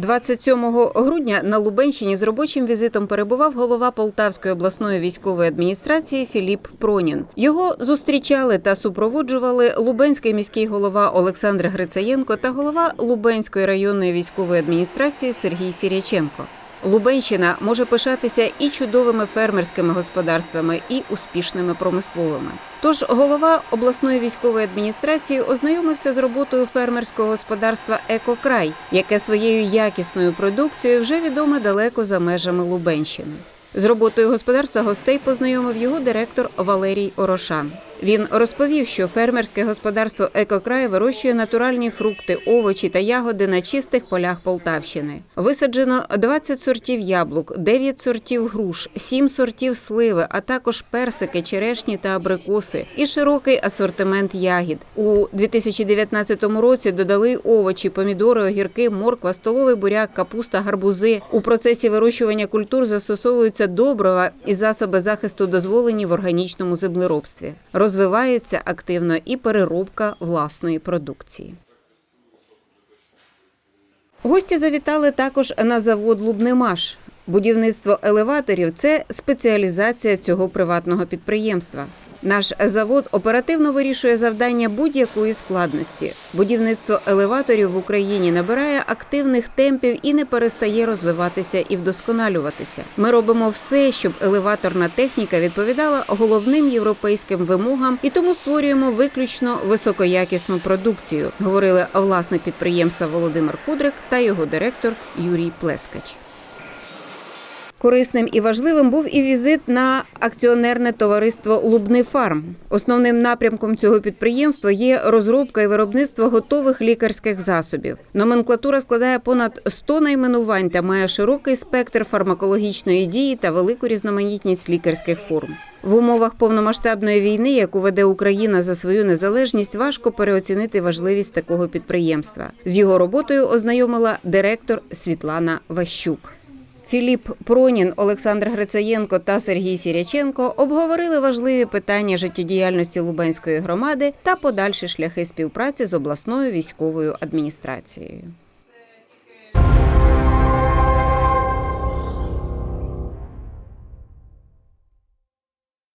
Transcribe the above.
27 грудня на Лубенщині з робочим візитом перебував голова Полтавської обласної військової адміністрації Філіп Пронін. Його зустрічали та супроводжували Лубенський міський голова Олександр Грицаєнко та голова Лубенської районної військової адміністрації Сергій Сіряченко. Лубенщина може пишатися і чудовими фермерськими господарствами, і успішними промисловими. Тож голова обласної військової адміністрації ознайомився з роботою фермерського господарства Екокрай, яке своєю якісною продукцією вже відоме далеко за межами Лубенщини. З роботою господарства гостей познайомив його директор Валерій Орошан. Він розповів, що фермерське господарство Екокрай вирощує натуральні фрукти, овочі та ягоди на чистих полях Полтавщини. Висаджено 20 сортів яблук, 9 сортів груш, 7 сортів сливи, а також персики, черешні та абрикоси і широкий асортимент ягід. У 2019 році додали овочі, помідори, огірки, морква, столовий буряк, капуста, гарбузи. У процесі вирощування культур застосовуються добрива і засоби захисту дозволені в органічному землеробстві. Розвивається активно і переробка власної продукції. Гості завітали також на завод Лубнемаш. Будівництво елеваторів це спеціалізація цього приватного підприємства. Наш завод оперативно вирішує завдання будь-якої складності. Будівництво елеваторів в Україні набирає активних темпів і не перестає розвиватися і вдосконалюватися. Ми робимо все, щоб елеваторна техніка відповідала головним європейським вимогам, і тому створюємо виключно високоякісну продукцію. Говорили власник підприємства Володимир Кудрик та його директор Юрій Плескач. Корисним і важливим був і візит на акціонерне товариство Лубний фарм. Основним напрямком цього підприємства є розробка і виробництво готових лікарських засобів. Номенклатура складає понад 100 найменувань та має широкий спектр фармакологічної дії та велику різноманітність лікарських форм. В умовах повномасштабної війни, яку веде Україна за свою незалежність, важко переоцінити важливість такого підприємства. З його роботою ознайомила директор Світлана Ващук. Філіп Пронін, Олександр Грицаєнко та Сергій Сіряченко обговорили важливі питання життєдіяльності Лубенської громади та подальші шляхи співпраці з обласною військовою адміністрацією.